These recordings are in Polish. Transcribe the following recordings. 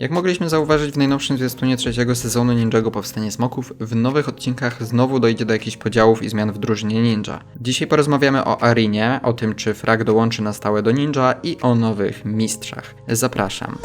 Jak mogliśmy zauważyć w najnowszym zwiastunie trzeciego sezonu Ninjago Powstanie Smoków, w nowych odcinkach znowu dojdzie do jakichś podziałów i zmian w drużynie ninja. Dzisiaj porozmawiamy o Arinie, o tym czy Frag dołączy na stałe do ninja i o nowych mistrzach. Zapraszam.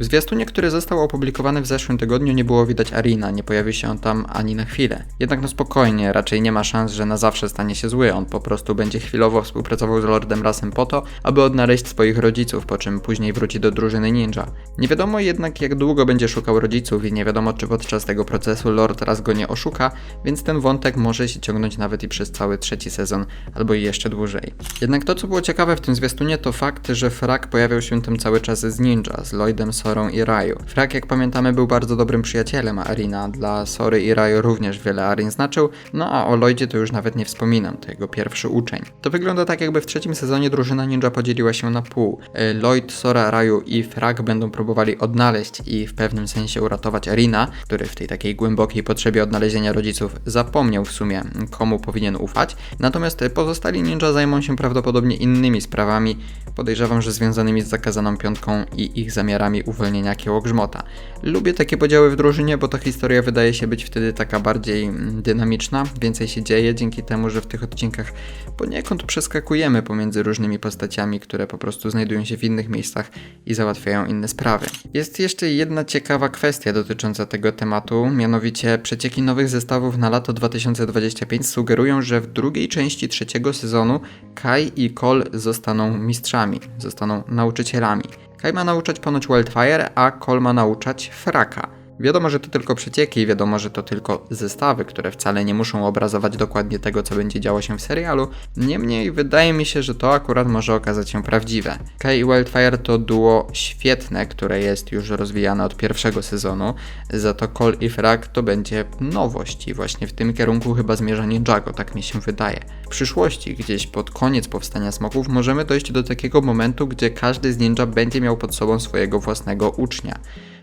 W zwiastunie, który został opublikowany w zeszłym tygodniu, nie było widać Arina, nie pojawił się on tam ani na chwilę. Jednak no spokojnie, raczej nie ma szans, że na zawsze stanie się zły, on po prostu będzie chwilowo współpracował z Lordem Rasem po to, aby odnaleźć swoich rodziców, po czym później wróci do drużyny ninja. Nie wiadomo jednak jak długo będzie szukał rodziców i nie wiadomo czy podczas tego procesu Lord Ras go nie oszuka, więc ten wątek może się ciągnąć nawet i przez cały trzeci sezon, albo i jeszcze dłużej. Jednak to co było ciekawe w tym zwiastunie to fakt, że Frag pojawiał się tam cały czas z ninja, z Lloydem, Sorą i Raju. Frag, jak pamiętamy, był bardzo dobrym przyjacielem Arina. Dla Sory i Raju również wiele Arin znaczył, no a o Lloydzie to już nawet nie wspominam, to jego pierwszy uczeń. To wygląda tak, jakby w trzecim sezonie drużyna ninja podzieliła się na pół. E, Lloyd, Sora, Raju i Frag będą próbowali odnaleźć i w pewnym sensie uratować Arina, który w tej takiej głębokiej potrzebie odnalezienia rodziców zapomniał w sumie, komu powinien ufać. Natomiast pozostali ninja zajmą się prawdopodobnie innymi sprawami, podejrzewam, że związanymi z zakazaną piątką i ich zamiarami uwolnienia kiełogrzmota. Lubię takie podziały w drużynie, bo ta historia wydaje się być wtedy taka bardziej mm, dynamiczna, więcej się dzieje dzięki temu, że w tych odcinkach poniekąd przeskakujemy pomiędzy różnymi postaciami, które po prostu znajdują się w innych miejscach i załatwiają inne sprawy. Jest jeszcze jedna ciekawa kwestia dotycząca tego tematu, mianowicie przecieki nowych zestawów na lato 2025 sugerują, że w drugiej części trzeciego sezonu Kai i Cole zostaną mistrzami, zostaną nauczycielami. Kai ma nauczać ponoć Wildfire, a Cole ma nauczać Fraka. Wiadomo, że to tylko przecieki wiadomo, że to tylko zestawy, które wcale nie muszą obrazować dokładnie tego, co będzie działo się w serialu. Niemniej wydaje mi się, że to akurat może okazać się prawdziwe. Kai i Wildfire to duo świetne, które jest już rozwijane od pierwszego sezonu, za to Cole i Frag to będzie nowość i właśnie w tym kierunku chyba zmierza Ninjago, tak mi się wydaje. W przyszłości, gdzieś pod koniec powstania smoków, możemy dojść do takiego momentu, gdzie każdy z ninja będzie miał pod sobą swojego własnego ucznia.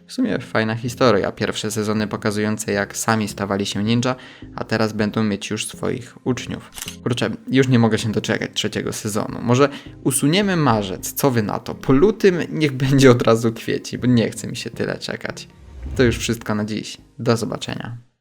W sumie fajna historia. Pierwsze sezony pokazujące jak sami stawali się ninja, a teraz będą mieć już swoich uczniów. Kurczę, już nie mogę się doczekać trzeciego sezonu. Może usuniemy marzec, co wy na to? Po lutym niech będzie od razu kwieci, bo nie chce mi się tyle czekać. To już wszystko na dziś. Do zobaczenia.